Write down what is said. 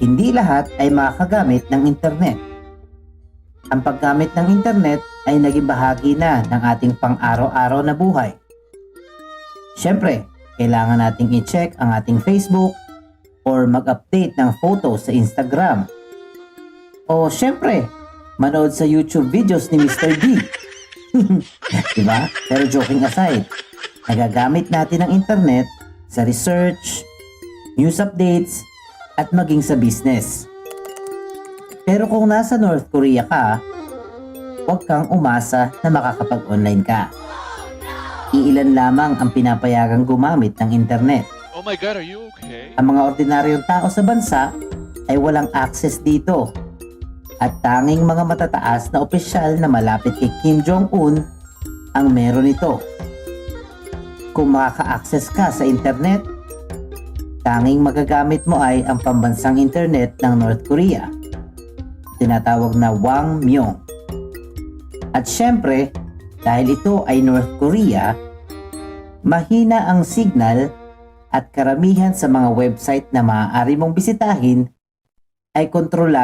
hindi lahat ay makakagamit ng internet. Ang paggamit ng internet ay naging bahagi na ng ating pang-araw-araw na buhay. Siyempre, kailangan nating i-check ang ating Facebook or mag-update ng photos sa Instagram. O siyempre, manood sa YouTube videos ni Mr. D. diba? Pero joking aside, nagagamit natin ang internet sa research, news updates, at maging sa business. Pero kung nasa North Korea ka, huwag kang umasa na makakapag-online ka. Iilan lamang ang pinapayagang gumamit ng internet. Oh my god, are you okay? Ang mga ordinaryong tao sa bansa ay walang access dito. At tanging mga matataas na opisyal na malapit kay Kim Jong-un ang meron ito. Kung makaka-access ka sa internet, tanging magagamit mo ay ang pambansang internet ng North Korea. Tinatawag na Wangmyong. At syempre, dahil ito ay North Korea, mahina ang signal at karamihan sa mga website na maaari mong bisitahin ay kontrolado